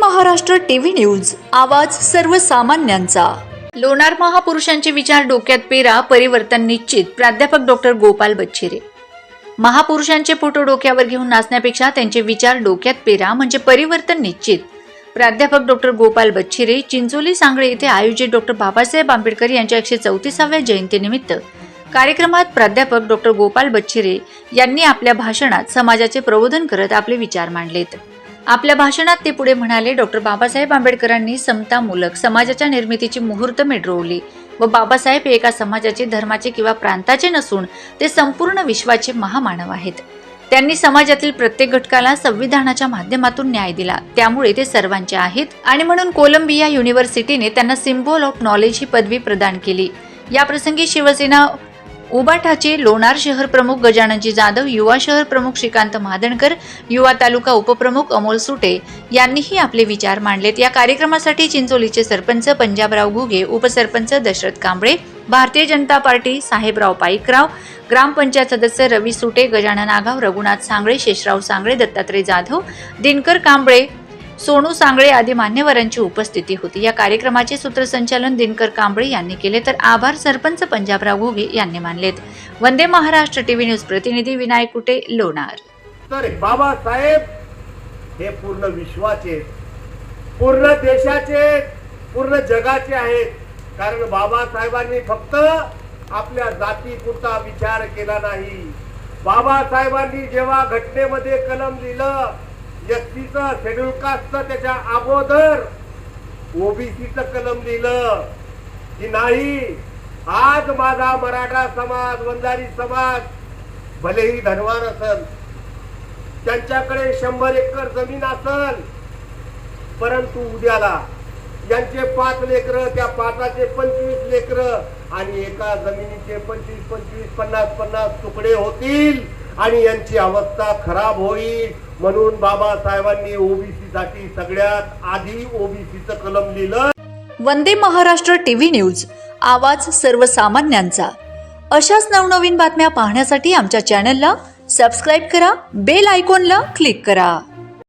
Maharashtra TV news. आवाज सर्वसामान्यांचा. लोणार महापुरुषांचे विचार डोक्यात पेरा परिवर्तन निश्चित प्राध्यापक डॉक्टर गोपाल बच्छिरे. महापुरुषांचे फोटो डोक्यावर घेऊन नाचण्यापेक्षा त्यांचे विचार डोक्यात पेरा म्हणजे परिवर्तन निश्चित. प्राध्यापक डॉक्टर गोपाल बच्छिरे चिंचोली सांगळे येथे आयोजित डॉक्टर बाबासाहेब आंबेडकर यांच्या एकशे चौतीसाव्या जयंतीनिमित्त कार्यक्रमात प्राध्यापक डॉक्टर गोपाल बच्छिरे यांनी आपल्या भाषणात समाजाचे प्रबोधन करत आपले विचार मांडलेत. आपल्या भाषणात ते पुढे म्हणाले डॉक्टर बाबासाहेब आंबेडकरांनी समतामूलक समाजाच्या निर्मितीची मुहूर्त रोवली व बाबासाहेब हे एका समाजाचे धर्माचे किंवा प्रांताचे नसून ते संपूर्ण विश्वाचे महामानव आहेत. त्यांनी समाजातील प्रत्येक घटकाला संविधानाच्या माध्यमातून न्याय दिला. त्यामुळे ते सर्वांचे आहेत आणि म्हणून कोलंबिया युनिव्हर्सिटीने त्यांना सिम्बॉल ऑफ नॉलेज ही पदवी प्रदान केली. या प्रसंगी शिवसेना उबाठाचे लोणार शहर प्रमुख गजाननजी जाधव युवा शहर प्रमुख श्रीकांत महादणकर युवा तालुका उपप्रमुख अमोल सुटे यांनीही आपले विचार मांडलेत. या कार्यक्रमासाठी चिंचोलीचे सरपंच पंजाबराव घुगे उपसरपंच दशरथ कांबळे भारतीय जनता पार्टी साहेबराव पाईकराव ग्रामपंचायत सदस्य रवी सुटे गजानन आगाव रघुनाथ सांगळे शेषराव सांगळे दत्तात्रय जाधव दिनकर कांबळे सोनू सांगळे आदी मान्यवरांची उपस्थिती होती. या कार्यक्रमाचे सूत्रसंचालन दिनकर कांबळे यांनी केले. तर आभार सरपंच पंजाबराव घोगे यांनी मानलेत. वंदे महाराष्ट्र टीव्ही न्यूज प्रतिनिधी विनायक कुटे लोणार. तर बाबासाहेब हे पूर्ण विश्वाचे पूर्ण देशाचे पूर्ण जगाचे आहेत. कारण बाबासाहेबांनी फक्त आपल्या जातीपुरता विचार केला नाही. बाबासाहेबांनी जेव्हा घटनेमध्ये कलम लिहिलं एसटीचं शेड्यूल कास्टचं त्याच्या अगोदर ओबीसीचं कलम लिहिलं की नाही आज माझा मराठा समाज वंजारी समाज भलेही धनवान असल त्यांच्याकडे शंभर एकर जमीन असल परंतु उद्याला ज्यांचे पाच लेकर त्या पाचाचे पंचवीस लेकर आणि एका जमिनीचे पंचवीस पंचवीस पन्नास पन्नास तुकडे होतील आणि यांची अवस्था खराब होईल. म्हणून बाबासाहेबांनी ओबीसी साठी सगळ्यात आधी ओबीसीचं कलम लिहिलं. वंदे महाराष्ट्र टीव्ही न्यूज आवाज सर्वसामान्यांचा. अशाच नवनवीन बातम्या पाहण्यासाठी आमच्या चॅनलला सबस्क्राईब करा बेल आयकॉनला क्लिक करा.